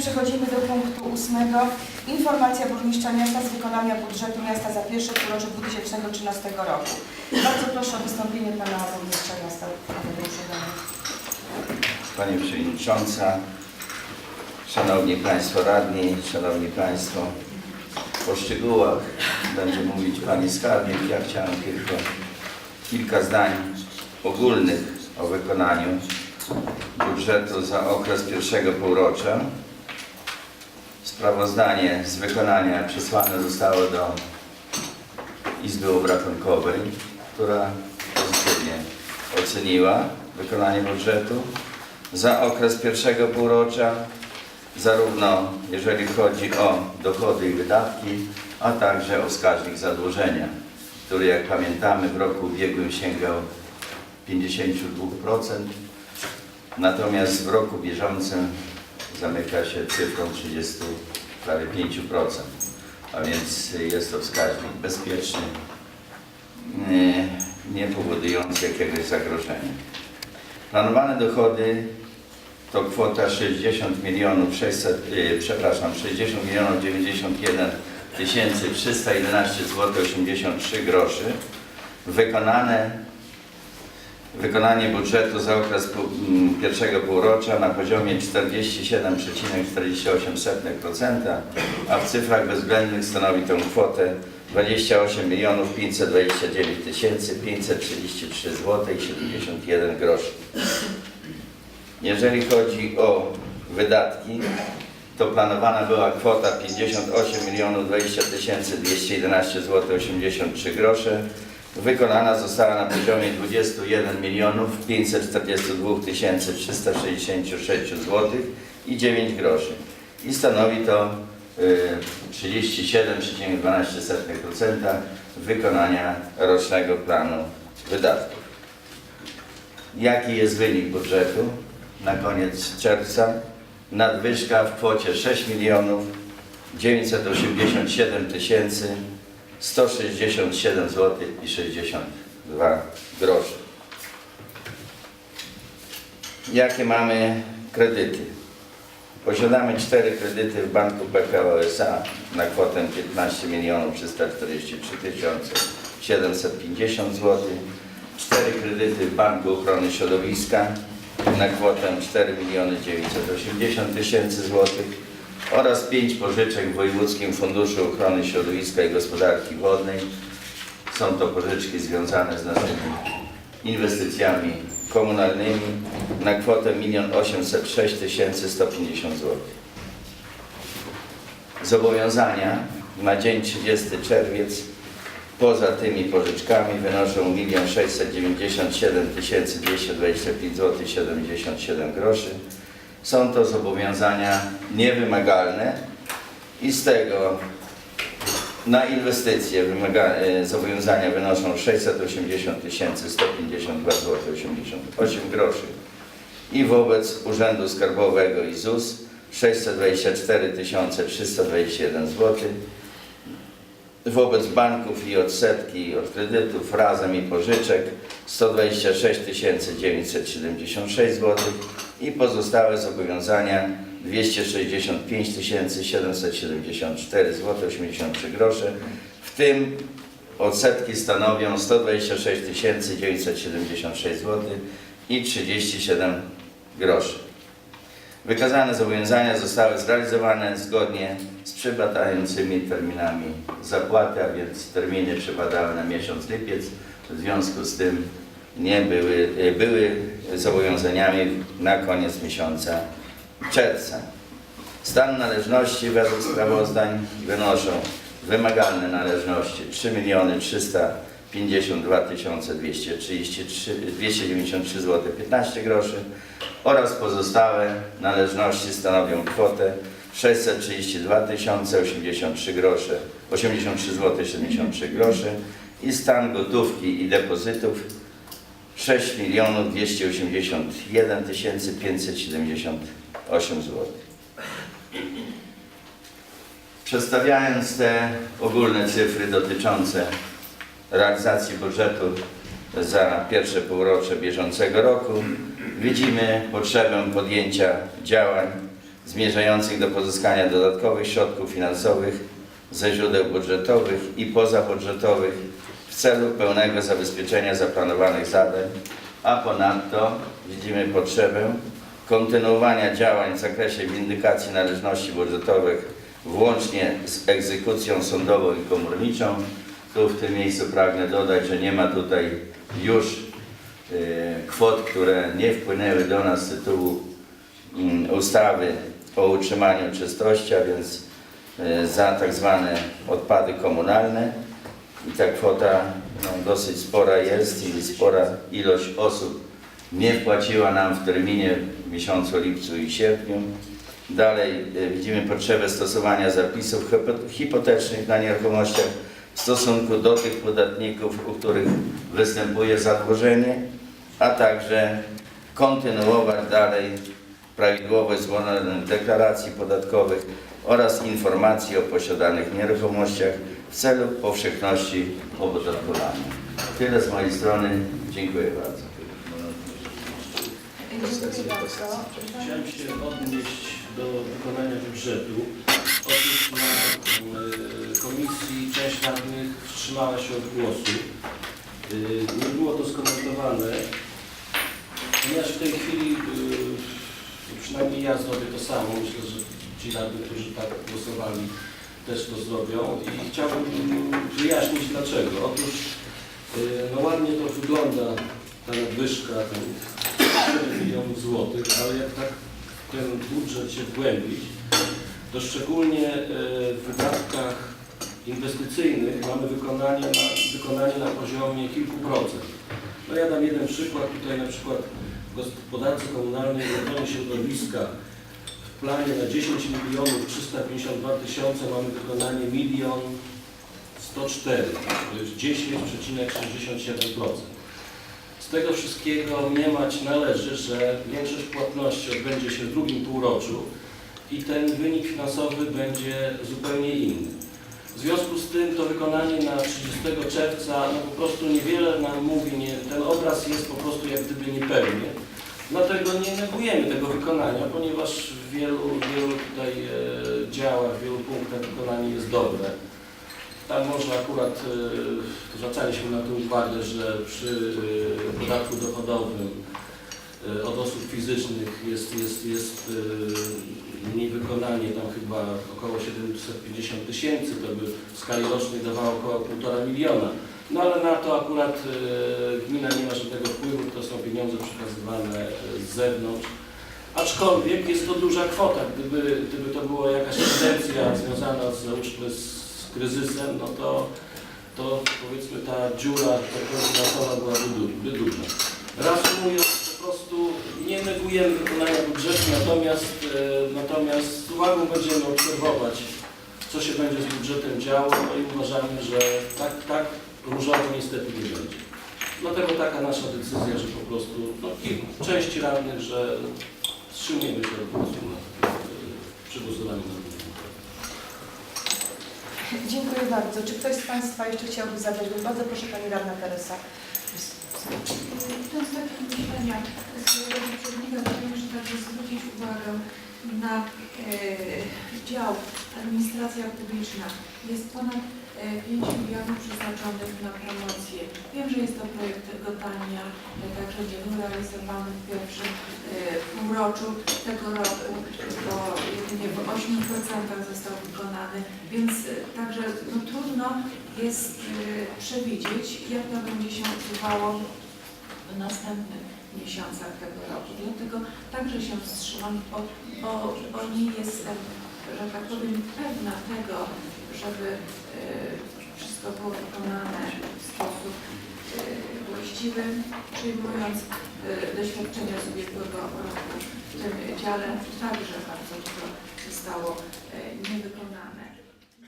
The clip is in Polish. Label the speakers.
Speaker 1: przechodzimy do punktu ósmego. Informacja burmistrza miasta z wykonania budżetu miasta za pierwsze półrocze 2013 roku. Bardzo proszę o wystąpienie pana burmistrza miasta Tadeusza Dana.
Speaker 2: Pani Przewodnicząca, Szanowni Państwo Radni, Szanowni Państwo, po szczegółach będzie mówić Pani Skarbnik. Ja chciałem tylko kilka zdań ogólnych o wykonaniu budżetu za okres pierwszego półrocza. Sprawozdanie z wykonania przesłane zostało do Izby Obrachunkowej, która pozytywnie oceniła wykonanie budżetu za okres pierwszego półrocza, zarówno jeżeli chodzi o dochody i wydatki, a także o wskaźnik zadłużenia, który jak pamiętamy w roku ubiegłym sięgał 52%, natomiast w roku bieżącym zamyka się cyfrą 30, prawie 5%, a więc jest to wskaźnik bezpieczny, nie, nie powodujący jakiegoś zagrożenia. Planowane dochody to kwota 60 milionów 600, yy, przepraszam, 60 milionów 91 tysięcy 311 zł 83 groszy. Wykonane wykonanie budżetu za okres pół- m, pierwszego półrocza na poziomie 47,48%, a w cyfrach bezwzględnych stanowi tę kwotę 28 milionów 529 tysięcy 533 zł i 71 groszy. Jeżeli chodzi o wydatki, to planowana była kwota 58 milionów 20 tysięcy 211 zł 83 grosze. Wykonana została na poziomie 21 milionów 542 tysięcy 366 zł i 9 groszy. I stanowi to y, 37,12% wykonania rocznego planu wydatków. Jaki jest wynik budżetu na koniec czerwca? Nadwyżka w kwocie 6 milionów 987 tysięcy 167 zł i 62 grosze. Jakie mamy kredyty? Posiadamy cztery kredyty w banku PKO SA na kwotę 15 milionów 343 tysiące 750 zł. Cztery kredyty w Banku Ochrony Środowiska na kwotę 4 miliony 980 tysięcy złotych oraz pięć pożyczek w Wojewódzkim Funduszu Ochrony Środowiska i Gospodarki Wodnej. Są to pożyczki związane z naszymi inwestycjami komunalnymi na kwotę 1 806 150 zł. Zobowiązania na dzień 30 czerwiec poza tymi pożyczkami wynoszą 1 697 225 zł 77 groszy. Są to zobowiązania niewymagalne i z tego na inwestycje e, zobowiązania wynoszą 680 152 zł 88 groszy i wobec Urzędu Skarbowego i ZUS 624 321 zł. Wobec banków i odsetki od kredytów razem i pożyczek 126 976 zł i pozostałe zobowiązania 265 774 zł 83 grosze, w tym odsetki stanowią 126 976 zł i 37 groszy. Wykazane zobowiązania zostały zrealizowane zgodnie z przypadającymi terminami zapłaty, a więc terminy przypadały na miesiąc lipiec. W związku z tym nie były, e, były zobowiązaniami na koniec miesiąca czerwca. Stan należności według sprawozdań wynoszą wymagalne należności 3 miliony 352 233 293 zł 15 groszy oraz pozostałe należności stanowią kwotę 632 083 grosze 83 zł 73 groszy i stan gotówki i depozytów 6 milionów 281 578 zł. Przedstawiając te ogólne cyfry dotyczące realizacji budżetu za pierwsze półrocze bieżącego roku, widzimy potrzebę podjęcia działań zmierzających do pozyskania dodatkowych środków finansowych ze źródeł budżetowych i pozabudżetowych w celu pełnego zabezpieczenia zaplanowanych zadań, a ponadto widzimy potrzebę kontynuowania działań w zakresie windykacji należności budżetowych włącznie z egzekucją sądową i komorniczą. Tu w tym miejscu pragnę dodać, że nie ma tutaj już kwot, które nie wpłynęły do nas z tytułu mm, ustawy o utrzymaniu czystości, a więc e, za tak zwane odpady komunalne. I ta kwota no, dosyć spora jest i spora ilość osób nie wpłaciła nam w terminie w miesiącu lipcu i sierpniu. Dalej e, widzimy potrzebę stosowania zapisów hipo- hipotecznych na nieruchomościach w stosunku do tych podatników, u których występuje zadłużenie, a także kontynuować dalej prawidłowość złożonych deklaracji podatkowych oraz informacji o posiadanych nieruchomościach w celu powszechności opodatkowania. Tyle z mojej strony. Dziękuję bardzo.
Speaker 3: Chciałem się odnieść do wykonania budżetu. Otóż na y, komisji część radnych wstrzymała się od głosu. Y, Nie było to skomentowane, ponieważ w tej chwili, y, przynajmniej ja zrobię to samo, myślę, że ci radni, którzy tak głosowali, też to zrobią i chciałbym wyjaśnić dlaczego. Otóż no ładnie to wygląda, ta nadwyżka, ten 7 milionów złotych, ale jak tak ten budżet się wgłębić, to szczególnie e, w wydatkach inwestycyjnych mamy wykonanie na, wykonanie na poziomie kilku procent. No ja dam jeden przykład, tutaj na przykład w gospodarce komunalnej w ochronie środowiska w planie na 10 milionów 352 tysiące mamy wykonanie milion 104, to jest 10,67%. Z tego wszystkiego mniemać należy, że większość płatności odbędzie się w drugim półroczu i ten wynik finansowy będzie zupełnie inny. W związku z tym to wykonanie na 30 czerwca no po prostu niewiele nam mówi, nie, ten obraz jest po prostu jak gdyby niepełny. Dlatego nie negujemy tego wykonania, ponieważ w wielu, wielu tutaj e, działach, w wielu punktach wykonanie jest dobre. Tam może akurat e, zwracaliśmy na to uwagę, że przy e, podatku dochodowym e, od osób fizycznych jest, jest, jest niewykonanie tam chyba około 750 tysięcy, to by w skali rocznej dawało około 1,5 miliona. No ale na to akurat gmina nie ma żadnego wpływu, to są pieniądze przekazywane z zewnątrz. Aczkolwiek jest to duża kwota. Gdyby, gdyby to była jakaś tendencja związana z, z kryzysem, no to, to powiedzmy ta dziura tak powiem, finansowa byłaby du- duża. Reasumując, po prostu nie negujemy wykonania budżetu, natomiast, e, natomiast z uwagą będziemy obserwować, co się będzie z budżetem działo no i uważamy, że tak, tak różowo niestety nie będzie. Dlatego taka nasza decyzja, że po prostu no, kilku części radnych, że wstrzymujemy się od głosu nad e, przy głosowaniu nad budżetem.
Speaker 1: Dziękuję bardzo. Czy ktoś z Państwa jeszcze chciałby zabrać głos? Bardzo proszę Pani Radna Teresa.
Speaker 4: To jest takie myślenia swojego poprzednika, natomiast także zwrócić uwagę na e, dział administracja publiczna. Jest ponad e, 5 milionów przeznaczonych na promocję. Wiem, że jest to projekt Gotania, e, także nie był realizowany w pierwszym e, półroczu tego roku, bo jedynie w 8% został wykonany, więc e, także no, trudno jest e, przewidzieć, jak to będzie się odbywało w następnych miesiącach tego roku. Dlatego także się wstrzymam, bo, bo, bo nie jestem, że tak powiem, pewna tego, żeby e, wszystko było wykonane w sposób e, właściwy, przyjmując e, doświadczenia z ubiegłego roku w tym dziale także bardzo dużo zostało e, niewykonane.